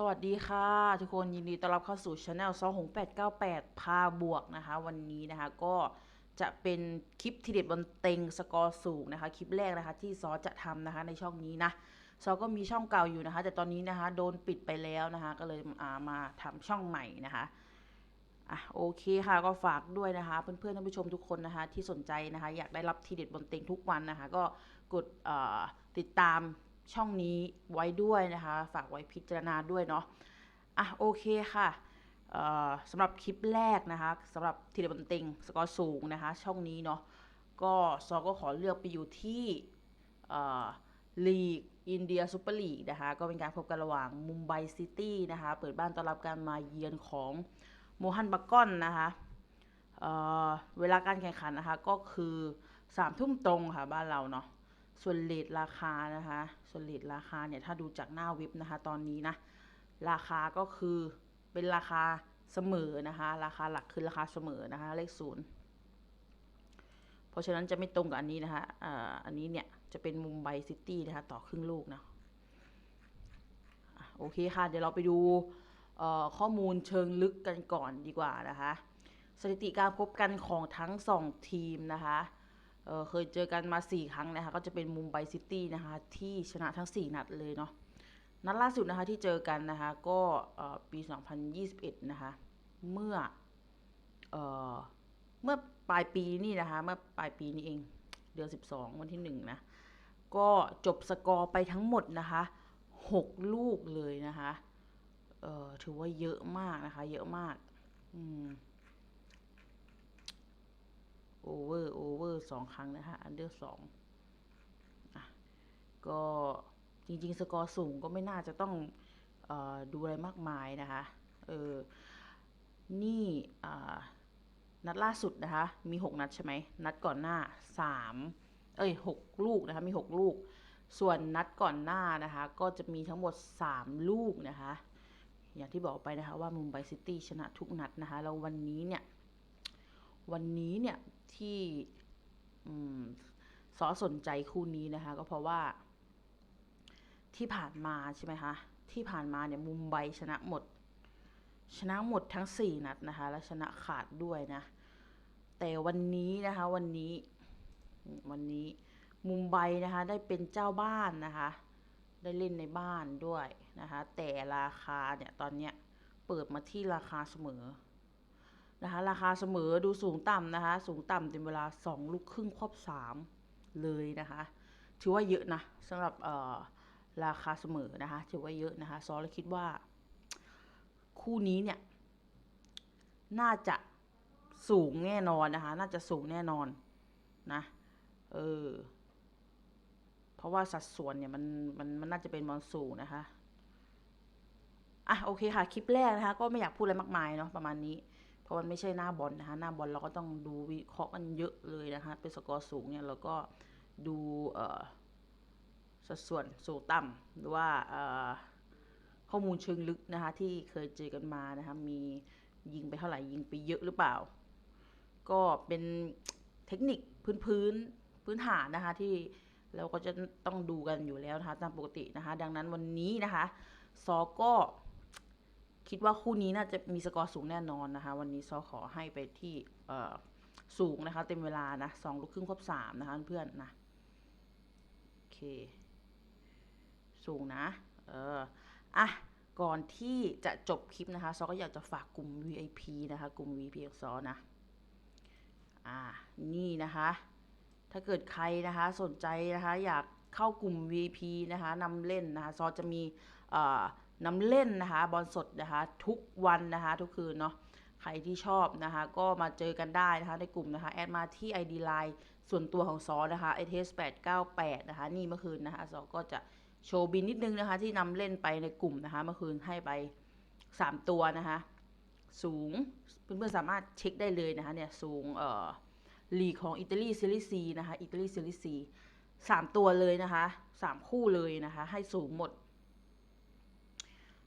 สวัสดีค่ะ ทุกคนยินดีต้อนรับเข้าสู่ช anel 2 6 8 9 8พาบวกนะคะ วันนี้นะคะก็จะเป็นคลิปทีเด็ดบนเต็งสกอร์สูงนะคะ คลิปแรกนะคะที่ซอจะทำนะคะในช่องนี้นะซอก็มีช่องเก่าอยู่นะคะ แต่ตอนนี้นะคะโดนปิดไปแล้วนะคะ ก็เลยามาทำช่องใหม่นะคะอะโอเคค่ะก็ฝากด้วยนะคะ เพื่อนๆท่านผู้ชมทุกคนนะคะที่สนใจนะคะ อยากได้รับทีเด็ดบนเต็งทุกวันนะคะ ก็กดติดตาม ช่องนี้ไว้ด้วยนะคะ ฝากไว้พิจารณาด้วยเนาะอะโอเคค่ะสำหรับคลิปแรกนะคะสำหรับทีเดบันเต็งสกอร์สูงนะคะ ช่องนี้เนาะก็ซอก็ขอเลือกไปอยู่ที่ลีกอินเดียซูเปอร์ลีกนะคะ ก็เป็นการพบกันระหว่างมุมไบซิตี้นะคะ เปิดบ้านต้อนรับการมาเยือนของโมฮันบักกอนนะคะเเวลาการแข่งขันนะคะ ก็คือสามทุ่มตรงค่ะบ้านเราเนาะ ส่วนเลทราคานะคะ ส่วนเลทราคาเนี่ยถ้าดูจากหน้าเว็บนะคะ ตอนนี้นะ ราคาก็คือเป็นราคาเสมอนะคะ ราคาหลักคือราคาเสมอนะคะ เลขศูนย์เพราะฉะนั้นจะไม่ตรงกับอันนี้นะคะอ่าอันนี้เนี่ยจะเป็นมุมไบซิตี้นะคะ ต่อครึ่งลูกนะอะโอเคค่ะ เดี๋ยวเราไปดูข้อมูลเชิงลึกกันก่อนดีกว่านะคะ สถิติการพบกันของทั้ง 2 ทีมนะคะ เเคยเจอกันมา 4 ครั้งนะคะ ก็จะเป็นมุมไบซิตี้นะคะ ที่ชนะทั้ง 4 นัดเลยเนาะนัดล่าสุดนะคะที่เจอกันนะคะ ก็ปี 2021 นะคะ เมื่อเออเมื่อปลายปีนี่นะคะ เมื่อปลายปีนี้เอง เดือน 12 วันที่ 1 นะ ก็จบสกอร์ไปทั้งหมดนะคะ 6 ลูกเลยนะคะเอ่อถือว่าเยอะมากนะคะ เยอะมากอืมโอเวอร์โอเวอร์ สองครั้งนะคะ อันเดอร์สองอะก็จริงๆ สกอร์สูงก็ไม่น่าจะต้องอดูอะไรมากมายนะคะ เออ นี่นัดล่าสุดนะคะ มี 6 นัดใช่ไหม นัดก่อนหน้า 3 เอ้ย 6 ลูกนะคะ มี 6 ลูก ส่วนนัดก่อนหน้านะคะ ก็จะมีทั้งหมด 3 ลูกนะคะ อย่างที่บอกไปนะคะว่ามุมไบซิตี้ชนะทุกนัดนะคะ แล้ววันนี้เนี่ย วันนี้เนี่ยที่ ซอสนใจคู่นี้นะคะ ก็เพราะว่า ที่ผ่านมาใช่ไหมคะที่ผ่านมาเนี่ยมุมไบชนะหมด ชนะหมดทั้ง 4 นัดนะคะ และชนะขาดด้วยนะ แต่วันนี้นะคะวันนี้วันนี้มุมไบนะคะได้เป็นเจ้าบ้านนะคะ ได้เล่นในบ้านด้วยนะคะ แต่ราคาเนี่ยตอนเนี้ยเปิดมาที่ราคาเสมอนะคะ ราคาเสมอดูสูงต่ำนะคะ สูงต่ำเป็นเวลา 2 ลูกครึ่งครอบ 3 เลยนะคะ ถือว่าเยอะนะสำหรับราคาเสมอนะคะ ถือว่าเยอะนะคะซอเลยคิดว่า คู่นี้เนี่ย น่าจะสูงแน่นอนนะคะ น่าจะสูงแน่นอนนะเออเพราะว่าสัดส่วนเนี่ยมันมันมันน่าจะเป็นบอลสูงนะคะอะโอเคค่ะ คลิปแรกนะคะ ก็ไม่อยากพูดอะไรมากมายเนาะประมาณนี้ เพราะมันไม่ใช่หน้าบอลนะคะหน้าบอลเราก็ต้องดูวิเคราะห์กันเยอะเลยนะคะเป็นสกอร์สูงเนี่ยเราก็ดูสัดส่วนสูงต่ำหรือว่าข้อมูลเชิงลึกนะคะที่เคยเจอกันมานะคะมียิงไปเท่าไหร่ยิงไปเยอะหรือเปล่า ก็เป็นเทคนิคพื้นพื้นพื้นฐานนะคะที่เราก็จะต้องดูกันอยู่แล้วนะคะตามปกตินะคะ ดังนั้นวันนี้นะคะ ซอก็ คิดว่าคู่นี้น่าจะมีสกอร์สูงแน่นอนนะคะ วันนี้ซอขอให้ไปที่สูงนะคะ เต็มเวลานะสองลูกครึ่งครบสามนะคะเพื่อนนะโอเค สูงนะ เอออะก่อนที่จะจบคลิปนะคะซอก็อยากจะฝากกลุ่ม VIP นะคะ กลุ่ม VIP ของซอนะ อ่า นี่นะคะ ถ้าเกิดใครนะคะ สนใจนะคะ อยาก เข้ากลุ่ม V.P. นะคะนำเล่นนะคะซอจะมีนำเล่นนะคะบอลสดนะคะทุกวันนะคะทุกคืนเนาะใครที่ชอบนะคะก็มาเจอกันได้นะคะในกลุ่มนะคะแอดมาที่ ID Line ส่วนตัวของซอนะคะ i t s 898นะคะนี่เมื่อคืนนะคะซอก็จะโชว์บินนิดนึงนะคะที่นำเล่นไปในกลุ่มนะคะเมื่อคืนให้ไป 3 ตัวนะคะสูงเพื่อนๆสามารถเช็คได้เลยนะคะเนี่ยสูงเอ่อลีของอิตาลีซีรีซีนะคะอิตาลีซีรีซี สามตัวเลยนะคะสามคู่เลยนะคะ ให้สูงหมด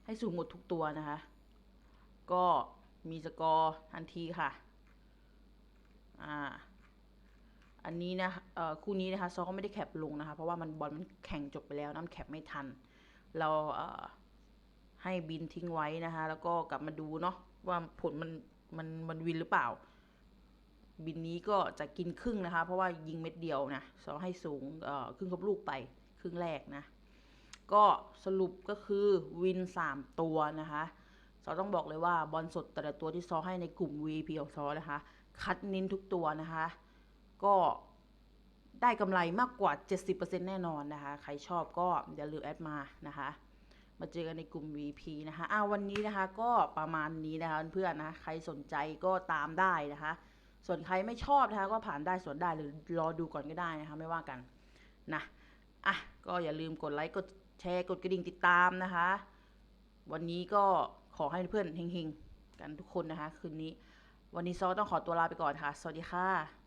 ให้สูงหมดทุกตัวนะคะ ก็มีสกอร์ทันทีค่ะ อ่า อันนี้นะเอ่อคู่นี้นะคะซอก็ไม่ได้แคปลงนะคะ เพราะว่ามันบอลมันแข่งจบไปแล้วน้ำแคปไม่ทัน เราเอ่อให้บินทิ้งไว้นะคะ แล้วก็กลับมาดูเนาะว่าผลมันมันมันวินหรือเปล่า บินนี้ก็จะกินครึ่งนะคะ เพราะว่ายิงเม็ดเดียวนะซอให้สูงเอ่อครึ่งครบลูกไปครึ่งแรกนะ ก็สรุปก็คือวิน 3 ตัวนะคะซอต้องบอกเลยว่าบอลสดแต่ละตัวที่ซอให้ในกลุ่ม VP ของซอนะคะ คัดน้นทุกตัวนะคะ ก็ได้กำไรมากกว่า 70%แน่นอนนะคะ ใครชอบก็อย่าลืมแอดมานะคะ มาเจอกันในกลุ่ม VP นะคะอ้าววันนี้นะคะก็ประมาณนี้นะคะเพื่อนนะ ใครสนใจก็ตามได้นะคะ ส่วนใครไม่ชอบนะคะก็ผ่านได้ส่วนได้หรือรอดูก่อนก็ได้นะคะไม่ว่ากันนะอะก็อย่าลืมกดไลค์กดแชร์กดกระดิ่งติดตามนะคะ วันนี้ก็ขอให้เพื่อนเฮงๆกันทุกคนนะคะ คืนนี้ วันนี้ซอต้องขอตัวลาไปก่อนค่ะ สวัสดีค่ะ